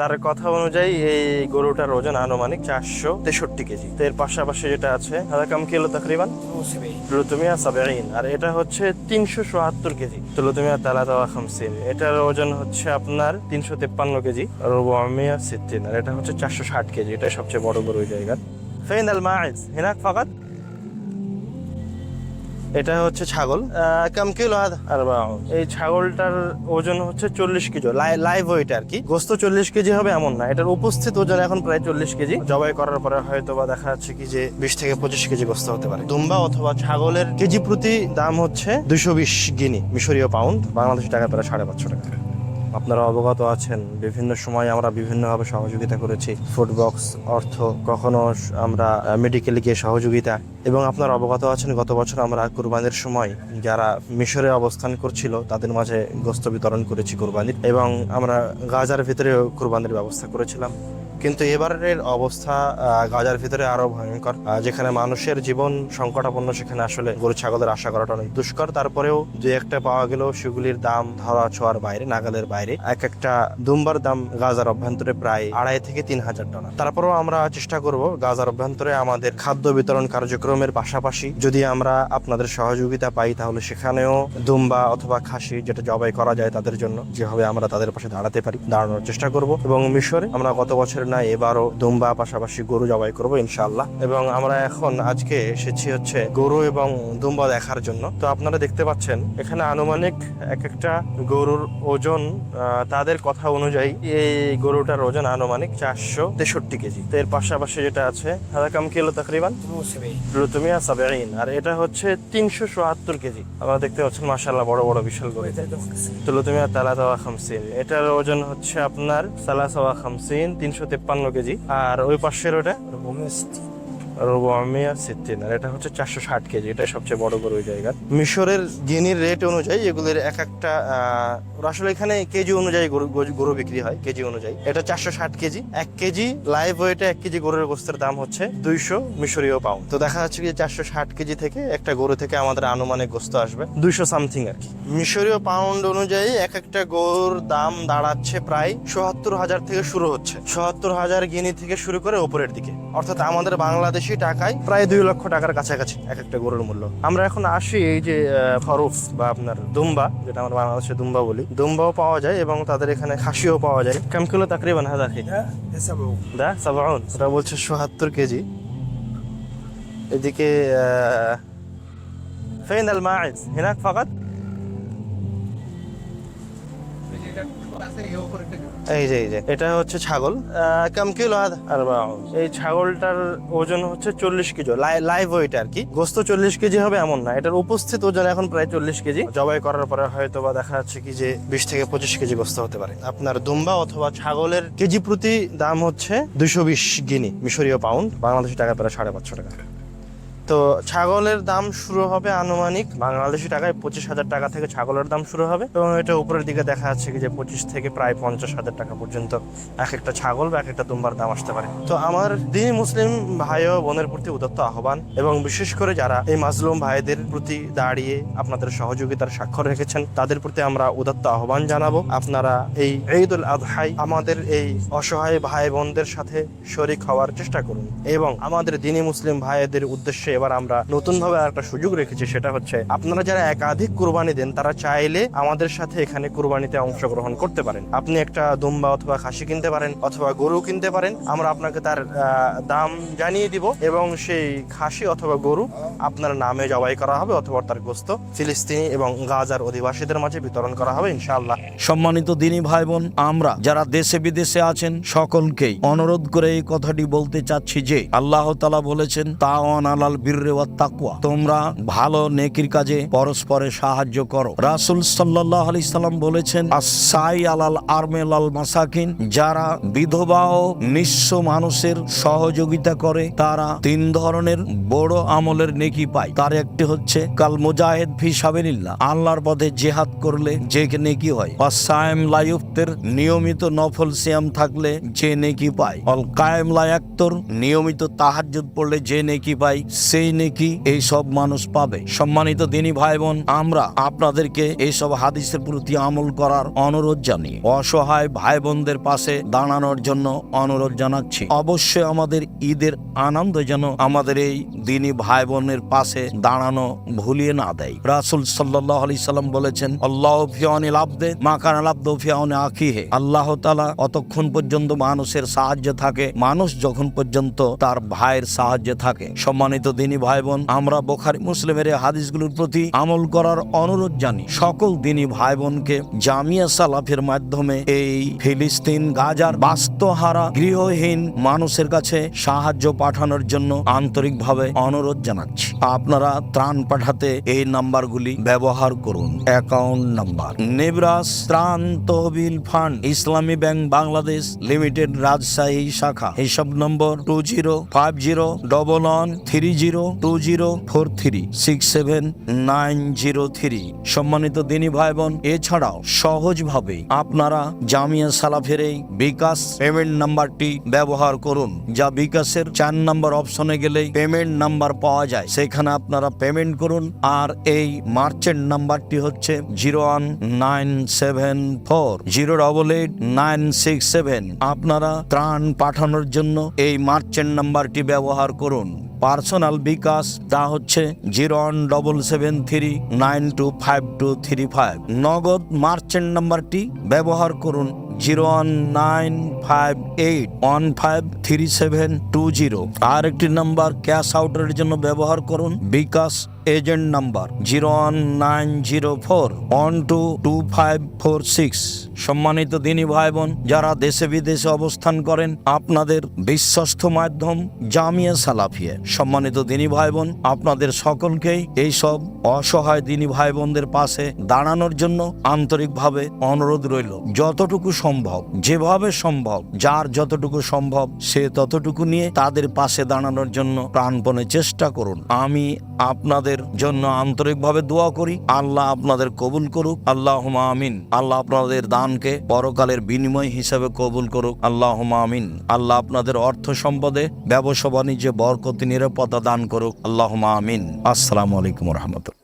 তার কথা অনুযায়ী এই গরুটার ওজন আনুমানিক চারশো তেষট্টি কেজি। তো এর পাশাপাশি যেটা আছে আর এটা হচ্ছে তিনশো চুয়াত্তর কেজি। তো লুতুমিয়া তালাতাওয়া খামসিন। এটার ওজন হচ্ছে আপনার তিনশো তেপ্পান্ন কেজি। আর এটা হচ্ছে চারশো ষাট কেজি। এটা সবচেয়ে বড় গরু ফেন আল মাইজ। হিনাক ফাকাত। এটা হচ্ছে ছাগল। কাম কিলো আর এই ছাগলটার ওজন হচ্ছে চল্লিশ কেজি। লাইভ ওয়েট আর কি। গোস্ত চল্লিশ কেজি হবে এমন না। এটার উপস্থিত ওজন এখন প্রায় চল্লিশ কেজি। জবাই করার পরে হয়তো বা দেখা যাচ্ছে কি যে বিশ থেকে পঁচিশ কেজি গোস্ত হতে পারে। দুম্বা অথবা ছাগলের কেজি প্রতি দাম হচ্ছে দুশো বিশ গিনি, মিশরীয় পাউন্ড। বাংলাদেশ টাকা প্রায় সাড়ে পাঁচশো টাকা। আপনারা অবগত আছেন, বিভিন্ন সময় আমরা বিভিন্নভাবে সহযোগিতা করেছি। ফুড বক্স অর্থ, কখনো আমরা মেডিকেলে গিয়ে সহযোগিতা। এবং আপনারা অবগত আছেন, গত বছর আমরা কুরবানির সময় যারা মিশরে অবস্থান করছিল, তাদের মাঝে গোস্ত বিতরণ করেছি কুরবানির। এবং আমরা গাজার ভিতরেও কুরবানির ব্যবস্থা করেছিলাম। কিন্তু এবারের অবস্থা গাজার ভিতরে আরও ভয়ঙ্কর। যেখানে মানুষের জীবন সংকটাপন্ন, সেখানে আসলে গরু ছাগলের আশা করাটা অনেক দুষ্কর। তারপরেও দু একটা পাওয়া গেলেও সেগুলির দাম ধরা ছোঁয়ার বাইরে, নাগালের বাইরে। এক একটা দুম্বার দাম গাজার অভ্যন্তরে প্রায় আড়াই থেকে তিন হাজার ডলার। তারপরেও আমরা চেষ্টা করব গাজার অভ্যন্তরে আমাদের খাদ্য বিতরণ কার্যক্রমের পাশাপাশি। যদি আমরা আপনাদের সহযোগিতা পাই, তাহলে সেখানেও দুম্বা অথবা খাসি যেটা জবাই করা যায় তাদের জন্য, যেভাবে আমরা তাদের পাশে দাঁড়াতে পারি, দাঁড়ানোর চেষ্টা করব। এবং মিশরে আমরা গত বছর না এবারও দুম্বা পাশাপাশি গরু জবাই করব ইনশাল্লাহ এবং আমরা এখন আজকে এসেছি হচ্ছে গরু এবং দুম্বা দেখার জন্য। তো আপনারা দেখতে পাচ্ছেন এখানে আনুমানিক এক একটা গরুর ওজন তাদের কথা অনুযায়ী এই গরুটার ওজন আনুমানিক চারশো তেষট্টি কেজি। তো এর পাশাপাশি যেটা আছে কিলো তাকরিবান? সাবেইন আর এটা হচ্ছে তিনশো চুয়াত্তর কেজি। আমরা দেখতে পাচ্ছেন মাসাল্লাহ বড় বড় বিশাল গরু। তো লুতুমিয়া তালাতাওয়া খামসিন। এটার ওজন হচ্ছে আপনার সালাসাওয়া খামসিন তিনশো তেপ্পান্ন কেজি। আর ওই পাশের ওটা এটা হচ্ছে চারশো ষাট কেজি এটা সবচেয়ে বড় গরু ওই জায়গার মিশরের গিনির রেট অনুযায়ী এগুলির এক একটা আসলে এখানে কেজি অনুযায়ী গরু, গরু- বিক্রি হয়, কেজি অনুযায়ী। এটা চারশো ষাট কেজি, এক কেজি লাইভ ওয়েটে এক কেজি গরুর গোস্তের দাম হচ্ছে দুইশো মিশরীয় পাউন্ড তো দেখা যাচ্ছে কি চারশো ষাট কেজি থেকে একটা গরু থেকে আমাদের আনুমানিক গোস্ত আসবে দুইশো সামথিং আর কি। মিশরীয় পাউন্ড অনুযায়ী এক একটা গরুর দাম দাঁড়াচ্ছে প্রায় চুয়াত্তর হাজার থেকে শুরু হচ্ছে। চুয়াত্তর হাজার গিনি থেকে শুরু করে উপরের দিকে। অর্থাৎ আমাদের বাংলাদেশি টাকায় প্রায় দুই লক্ষ টাকার কাছাকাছি এক একটা গরুর মূল্য আমরা এখন আসি এই যে আহ, খরফ বা আপনার দুম্বা যেটা আমরা বাংলাদেশে দুম্বা বলি দুম্বাও পাওয়া যায় এবং তাদের এখানে খাসিও পাওয়া যায় কেম কিলো তাকরিবান হাজার দা সাবাউন ওটা বলছে সোহাত্তর কেজি এদিকে আহ, فين الماعز هناك فقط এই যে এই যে, এটা হচ্ছে ছাগল কাম কিলো? এই ছাগলটার ওজন হচ্ছে চল্লিশ কেজি লাইভ ওয়েট আর কি। গোস্ত চল্লিশ কেজি হবে এমন না, এটার উপস্থিত ওজন এখন প্রায় চল্লিশ কেজি। জবাই করার পরে হয়তো বা দেখা যাচ্ছে কি যে বিশ থেকে পঁচিশ কেজি গোস্ত হতে পারে। আপনার দুম্বা অথবা ছাগলের কেজি প্রতি দাম হচ্ছে দুশো বিশ গিনি, মিশরীয় পাউন্ড, বাংলাদেশি টাকা প্রায় সাড়ে পাঁচশো টাকা। তো ছাগলের দাম শুরু হবে আনুমানিক বাংলাদেশি টাকায় পঁচিশ হাজার টাকা থেকে ছাগলের দাম শুরু হবে এবং এটা উপরের দিকে দেখা যাচ্ছে কি যে পঁচিশ থেকে প্রায় পঞ্চাশ হাজার টাকা পর্যন্ত এক একটা ছাগল বা এক একটা দুম্বার দাম আসতে পারে। তো আমার দিন মুসলিম ভাই ও বোনের প্রতি উদত্ত আহ্বান এবং বিশেষ করে যারা এই মাজলুম ভাইদের প্রতি দাঁড়িয়ে আপনাদের সহযোগিতার স্বাক্ষর রেখেছেন, তাদের প্রতি আমরা উদত্ত আহ্বান জানাব। আপনারা এই ঈদ উল আজহাই আমাদের এই অসহায় ভাই বোনদের সাথে শরিক হওয়ার চেষ্টা করুন এবং আমাদের দিনী মুসলিম ভাইদের উদ্দেশ্যে এবার আমরা নতুন ভাবে একটা সুযোগ রেখেছি, সেটা হচ্ছে আপনারা যারা একাধিক কুরবানি দেন, তারা চাইলে আমাদের সাথে এখানে কুরবানিতে অংশগ্রহণ করতে পারেন। আপনি একটা দুম্বা অথবা খাসি কিনতে পারেন অথবা গরু কিনতে পারেন। আমরা আপনাকে তার দাম জানিয়ে দিব এবং সেই খাসি অথবা গরু আপনার নামে জবাই করা হবে অথবা তার গোস্ত ফিলিস্তিনি এবং গাজার অধিবাসীদের মাঝে বিতরণ করা হবে, ইনশাআল্লাহ। সম্মানিত দিনী ভাই বোন আমরা যারা দেশে বিদেশে আছেন, সকলকেই অনুরোধ করে এই কথাটি বলতে চাচ্ছি যে, আল্লাহ তালা বলেছেন, তাওয়ান আলাল বীররে তাকওয়া। তোমরা ভালো নেকির কাজে পরস্পরে সাহায্য করো। রাসূল সাল্লাল্লাহু আলাইহি সাল্লাম বলেছেন আসাই আলাল আরমেল আল মাসাকিন যারা বিধবা ও নিঃস্ব মানুষের সহযোগিতা করে, তারা তিন ধরনের বড় আমলের নেকি পায়। তার একটি হচ্ছে, কাল মুজাহিদ ফি সাবিলিল্লাহ আল্লাহর পথে জেহাদ করলে যে নেকি হয়। অসায়েম লাইফতের নিয়মিত নফল সিয়াম থাকলে যে নেকি পায়। অল কায়েম লায়াক্তর নিয়মিত তাহাজ্জুদ পড়লে যে নেকি পায়। সেই নেকি এই সব মানুষ পাবে। সম্মানিত দিনী ভাই বোন আমরা আপনাদেরকে এইসব হাদিসের প্রতি আমল করার অনুরোধ জানি অসহায় ভাই বোনদের পাশে দাঁড়ানোর জন্য অনুরোধ জানাচ্ছি। অবশ্যই আমাদের ঈদের আনন্দ যেন আমাদের এই দিনী ভাই বোনের পাশে দাঁড়ানো ভুলিয়ে না দেয়। রাসুল সাল্লাহ আলি সাল্লাম বলেছেন, আল্লাহ ফিয়ানি লাভদে মাকান লাভদ ফিয়ানি আখিহে। আল্লাহ তালা অতক্ষণ পর্যন্ত মানুষের সাহায্য থাকে, মানুষ যখন পর্যন্ত তার ভাইয়ের সাহায্যে থাকে। সম্মানিত দিনী ভাই বোন আমরা বোখারি মুসলিমের হাদিসগুলোর প্রতি আমল করার অনুরোধ জানি। সকল দিনী ভাই বোনকে জামিয়া সালাফের মাধ্যমে এই ফিলিস্তিন, গাজার বাস্তুহারা গৃহহীন মানুষের কাছে সাহায্য পাঠানোর জন্য আন্তরিকভাবে অনুরোধ জানাচ্ছি। আপনারা ত্রাণ পাঠাতে এই নাম্বারগুলি ব্যবহার করুন। Account number. নেবরাস ত্রাণ তহবিল ফান্ড, ইসলামী ব্যাংক বাংলাদেশ লিমিটেড রাজশাহী শাখা। হিসাব নম্বর two zero five zero double one three zero two zero four three six seven nine zero three সম্মানিত দিনী ভাই বোন এছাড়াও সহজভাবে আপনারা জামিয়া সালাফের এই বিকাশ পেমেন্ট নাম্বারটি ব্যবহার করুন, যা বিকাশের চার নম্বর অপশনে গেলেই পেমেন্ট নাম্বার পাওয়া যায়। সেখানে আপনারা পেমেন্ট করুন, আর এই মার্চেন্ট নাম্বারটি হচ্ছে zero one nine seven four, zero double eight nine six seven. আপনারা ত্রাণ পাঠানোর জন্য এই মার্চেন্ট নাম্বারটি ব্যবহার করুন। পার্সোনাল বিকাশ, তা হচ্ছে zero one double seven three nine two five two three five. Nagad merchant নাম্বারটি ব্যবহার করুন zero one nine five eight one five three seven two zero. আর একটি নাম্বার ক্যাশ আউটের জন্য ব্যবহার করুন bKash agent number zero one nine zero four one two two five four six. সম্মানিত দিনী ভাই বোন যারা দেশে বিদেশে অবস্থান করেন, আপনাদের বিশ্বস্ত মাধ্যম জামিয়া সালাফিয়া। সম্মানিত দিনী ভাই বোন আপনাদের সকলকেই এই সব অসহায় দিনী ভাই বোনদের পাশে দাঁড়ানোর জন্য আন্তরিকভাবে অনুরোধ রইল। যতটুকু সম্ভব, যেভাবে সম্ভব, যার যতটুকু সম্ভব, সে ততটুকু নিয়ে তাদের পাশে দাঁড়ানোর জন্য প্রাণপণে চেষ্টা করুন। আমি আপনাদের জন্য আন্তরিকভাবে দোয়া করি। আল্লাহ আপনাদের কবুল করুক। আল্লাহ আমিন। আল্লাহ আপনাদের দানকে পরকালের বিনিময় হিসাবে কবুল করুক। আল্লাহ আমিন। আল্লাহ আপনাদের অর্থ সম্পদে, ব্যবসা বাণিজ্যে বরকতি, নিরাপত্তা দান করুক। আল্লাহ আমিন। আসসালামু আলাইকুম রহমতুল্লাহ।